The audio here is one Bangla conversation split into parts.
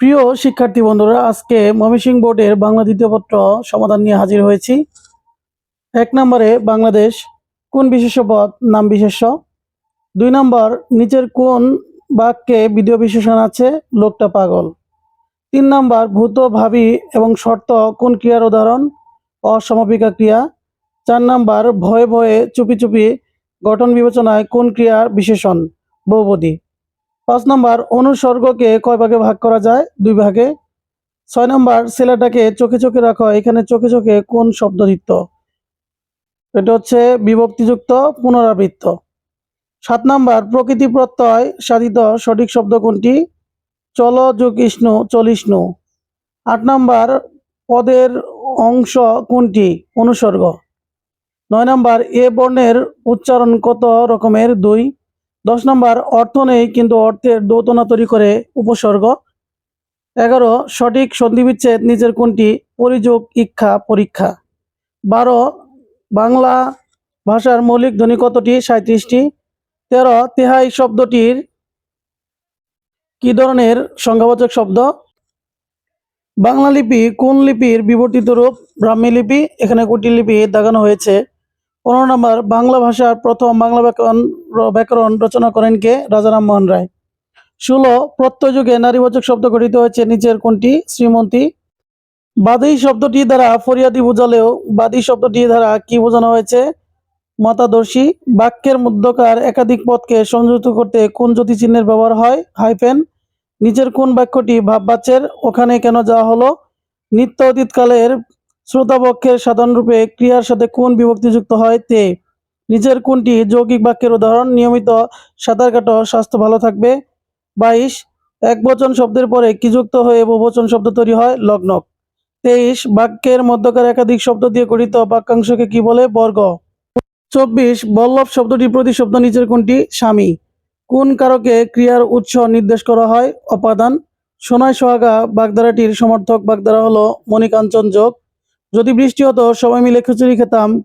প্রিয় শিক্ষার্থী বন্ধুরা, আজকে ময়মনসিংহ বোর্ডের বাংলা দ্বিতীয় পত্র সমাধান নিয়ে হাজির হয়েছি। এক নম্বরে বাংলাদেশ কোন বিশেষ্য পদ, নাম বিশেষ্য। দুই নম্বর, নিচের কোন বাক্যে বিধেয় বিশেষণ আছে, লোকটা পাগল। তিন নম্বর, ভূত, ভাবি এবং শর্ত কোন ক্রিয়ার উদাহরণ, অসমাপিকা ক্রিয়া। চার নম্বর, ভয়ে ভয়ে চুপি চুপি গঠন বিবেচনায় কোন ক্রিয়ার বিশেষণ, বহুপদী। পাঁচ নম্বর, অনুসর্গকে কয় ভাগে ভাগ করা যায়? দুই ভাগে। ছয় নম্বর ছেলেটাকে চোখে চোখে রাখো। এখানে চোখে চোখে কোন শব্দযুক্ত এটা হচ্ছে বিভক্তিযুক্ত পুনরাবৃত্ত। সাত নম্বর, প্রকৃতি প্রত্যয় সাধিত সঠিক শব্দ কোনটি? চল যোগ ইষ্ণু চলিষ্ণু। আট নম্বর, পদের অংশ কোনটি? অনুসর্গ। নয় নম্বর, এ বর্ণের উচ্চারণ কত রকমের? দুই। দশ নম্বর, অর্থ নেই কিন্তু অর্থের দৌতনা তৈরি করে উপসর্গ। এগারো, সঠিক সন্ধিবিচ্ছেদ নিজের কোনটি? পরিযোগ ইচ্ছা পরীক্ষা। বারো, বাংলা ভাষার মৌলিক ধ্বনি কতটি? সাঁত্রিশটি তেরো, তেহাই শব্দটির কি ধরনের সংজ্ঞাবাচক শব্দ? বাংলা লিপি কোন লিপির বিবর্তিত রূপ? ব্রাহ্মী লিপি। এখানে কুটির লিপি দেখানো হয়েছে। পনেরো নম্বর, বাংলা ভাষার প্রথম বাংলা ব্যাকরণ ব্যাকরণ রচনা করেন কে? রাজা রামমোহন রায়। ষোলো, প্রত্যয় যুগে নারীবাচক শব্দ গঠিত হয়েছে, নিচের কোনটি? শ্রীমন্তী। বাদী শব্দটি দ্বারা ফরিয়াদি বোঝালেও, বাদী শব্দটি দ্বারা কি বোঝানো হয়েছে? মতাদর্শী। বাক্যের মধ্যকার একাধিক পদকে সংযুক্ত করতে কোন জ্যোতি চিহ্নের ব্যবহার হয়? হাইফেন। নিচের কোন বাক্যটি ভাববাচ্যের? ওখানে কেন যাওয়া হলো? নিত্য অতীতকালের শ্রোতাপক্ষের সাধারণ রূপে ক্রিয়ার সাথে কোন বিভক্তি যুক্ত হয় তে? নিচের কোনটি যৌগিক বাক্যের উদাহরণ? নিয়মিত সাঁতার কাটো, স্বাস্থ্য ভালো থাকবে। বাইশ এক বচন শব্দের পরে কি যুক্ত হয়ে বহুবচন শব্দ তৈরি হয়? লগ্নক তেইশ, বাক্যের মধ্যকার একাধিক শব্দ দিয়ে গঠিত বাক্যাংশকে কি বলে? বর্গ। চব্বিশ, বল্লভ শব্দটি প্রতি শব্দ নিচের কোনটি? স্বামী। কোন কারকে ক্রিয়ার উৎস নির্দেশ করা হয়? অপাদান। সোনায় সোহাগা বাগধারাটির সমর্থক বাগধারা হলো মণিকাঞ্চন যোগ। যদি বৃষ্টি হতো, সবাই মিলে খিচুড়ি খেতাম।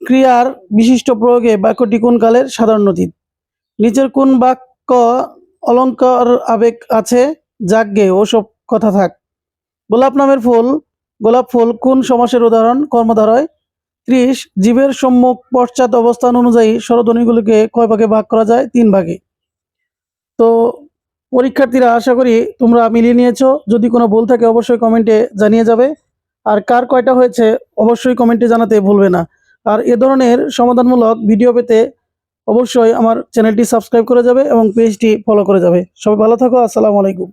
ক্রিয়ার বিশিষ্ট প্রয়োগে বাক্যটি কোন কালের সাধারণ অতীত? নিচের কোন বাক্য অলঙ্কার আবেগ আছে? যাগ্গে, ওসব কথা থাক। গোলাপ নামের ফুল, গোলাপ ফুল কোন সমাসের উদাহরণ? কর্মধারয়। ত্রিশ, জীবের সম্মুখ পশ্চাৎ অবস্থান অনুযায়ী স্বরধ্বনিগুলিকে কয় ভাগে ভাগ করা যায়? তিন ভাগে। তো পরীক্ষার্থীরা আশা করি তোমরা মিলিয়ে নিয়েছো। যদি কোনো ভুল থাকে, অবশ্যই কমেন্টে জানিয়ে যাবে। আর কার কয়টা হয়েছে অবশ্যই কমেন্টে জানাতে ভুলবে না। আর এ ধরনের সমাধানমূলক ভিডিও পেতে অবশ্যই আমার চ্যানেলটি সাবস্ক্রাইব করে যাবে এবং পেজটি ফলো করে যাবে। সবাই ভালো থাকো, আসসালামু আলাইকুম।